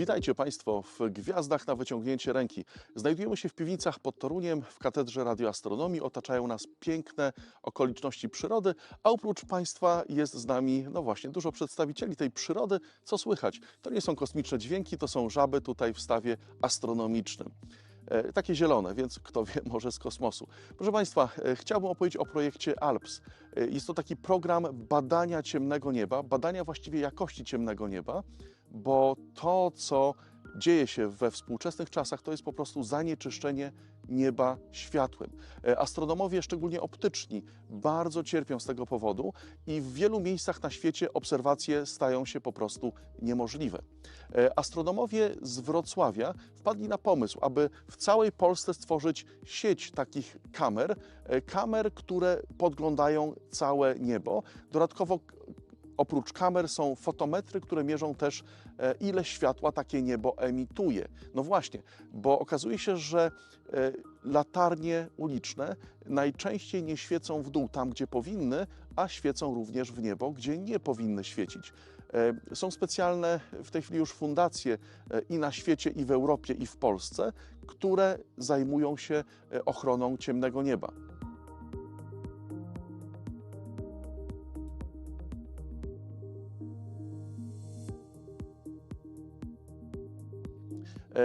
Witajcie Państwo w Gwiazdach na wyciągnięcie ręki. Znajdujemy się w piwnicach pod Toruniem w Katedrze Radioastronomii. Otaczają nas piękne okoliczności przyrody, a oprócz Państwa jest z nami, no właśnie, dużo przedstawicieli tej przyrody. Co słychać? To nie są kosmiczne dźwięki, to są żaby tutaj w stawie astronomicznym. E, Takie zielone, więc kto wie, może z kosmosu. Proszę Państwa, e, chciałbym opowiedzieć o projekcie ALPS. E, Jest to taki program badania ciemnego nieba, badania właściwie jakości ciemnego nieba, bo to, co dzieje się we współczesnych czasach, to jest po prostu zanieczyszczenie nieba światłem. E, Astronomowie, szczególnie optyczni, bardzo cierpią z tego powodu i w wielu miejscach na świecie obserwacje stają się po prostu niemożliwe. E, Astronomowie z Wrocławia wpadli na pomysł, aby w całej Polsce stworzyć sieć takich kamer, e, kamer, które podglądają całe niebo. Dodatkowo Oprócz kamer są fotometry, które mierzą też, e, ile światła takie niebo emituje. No właśnie, bo okazuje się, że e, latarnie uliczne najczęściej nie świecą w dół tam, gdzie powinny, a świecą również w niebo, gdzie nie powinny świecić. E, Są specjalne w tej chwili już fundacje i na świecie, i w Europie, i w Polsce, które zajmują się ochroną ciemnego nieba.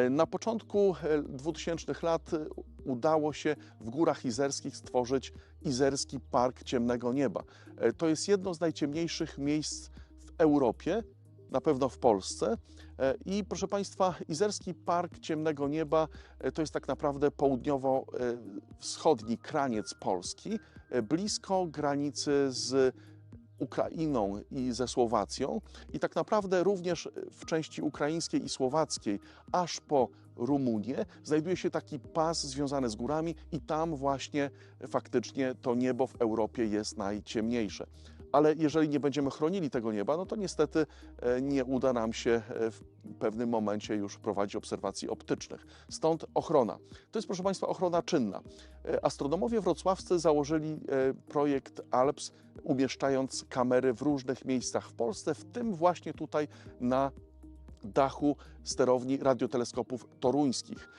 Na początku e, 2000 lat e, udało się w Górach Izerskich stworzyć Izerski Park Ciemnego Nieba. E, To jest jedno z najciemniejszych miejsc w Europie, na pewno w Polsce. E, I proszę Państwa, Izerski Park Ciemnego Nieba e, to jest tak naprawdę południowo-wschodni kraniec Polski, e, blisko granicy z Ukrainą i ze Słowacją i tak naprawdę również w części ukraińskiej i słowackiej, aż po Rumunię, znajduje się taki pas związany z górami i tam właśnie faktycznie to niebo w Europie jest najciemniejsze. Ale jeżeli nie będziemy chronili tego nieba, no to niestety e, nie uda nam się e, w pewnym momencie już prowadzić obserwacji optycznych. Stąd ochrona. To jest, proszę Państwa, ochrona czynna. E, Astronomowie wrocławscy założyli projekt ALPS, umieszczając kamery w różnych miejscach w Polsce, w tym właśnie tutaj na dachu sterowni radioteleskopów toruńskich.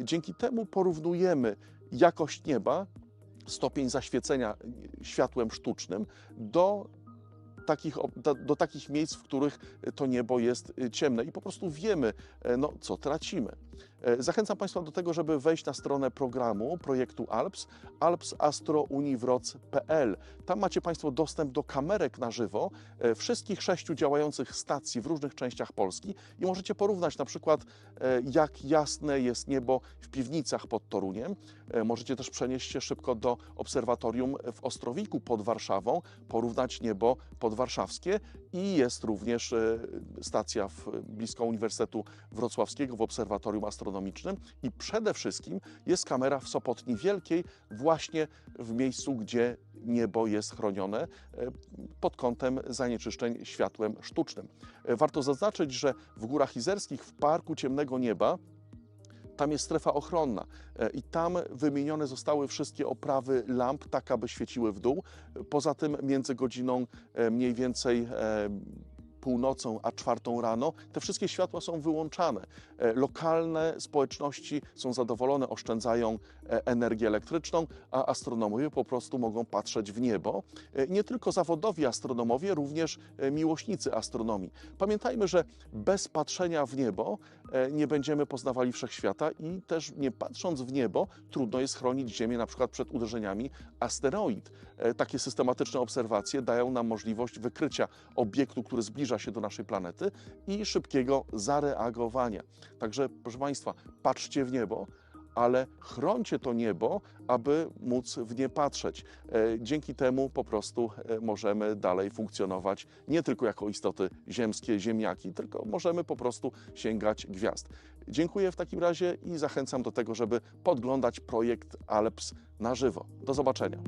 Dzięki temu porównujemy jakość nieba, stopień zaświecenia światłem sztucznym do takich, do, do takich miejsc, w których to niebo jest ciemne i po prostu wiemy, e, no, co tracimy. E, Zachęcam Państwa do tego, żeby wejść na stronę programu projektu ALPS, alpsastrouniwroc.pl. Tam macie Państwo dostęp do kamerek na żywo e, wszystkich sześciu działających stacji w różnych częściach Polski i możecie porównać na przykład, e, jak jasne jest niebo w piwnicach pod Toruniem. Możecie też przenieść się szybko do obserwatorium w Ostrowiku pod Warszawą, porównać niebo podwarszawskie i jest również stacja w, blisko Uniwersytetu Wrocławskiego w Obserwatorium Astronomicznym i przede wszystkim jest kamera w Sopotni Wielkiej właśnie w miejscu, gdzie niebo jest chronione e, pod kątem zanieczyszczeń światłem sztucznym. E, Warto zaznaczyć, że w Górach Izerskich w Parku Ciemnego Nieba tam jest strefa ochronna e, i tam wymienione zostały wszystkie oprawy lamp, tak aby świeciły w dół. Poza tym między godziną mniej więcej północą a czwartą rano te wszystkie światła są wyłączane. E, Lokalne społeczności są zadowolone, oszczędzają e, energię elektryczną, a astronomowie po prostu mogą patrzeć w niebo. E, Nie tylko zawodowi astronomowie, również miłośnicy astronomii. Pamiętajmy, że bez patrzenia w niebo nie będziemy poznawali wszechświata i też nie patrząc w niebo trudno jest chronić Ziemię na przykład przed uderzeniami asteroid. Takie systematyczne obserwacje dają nam możliwość wykrycia obiektu, który zbliża się do naszej planety i szybkiego zareagowania. Także proszę Państwa, patrzcie w niebo, ale chroncie to niebo, aby móc w nie patrzeć. E, Dzięki temu po prostu e, możemy dalej funkcjonować nie tylko jako istoty ziemskie, ziemniaki, tylko możemy po prostu sięgać gwiazd. Dziękuję w takim razie i zachęcam do tego, żeby podglądać projekt ALPS na żywo. Do zobaczenia.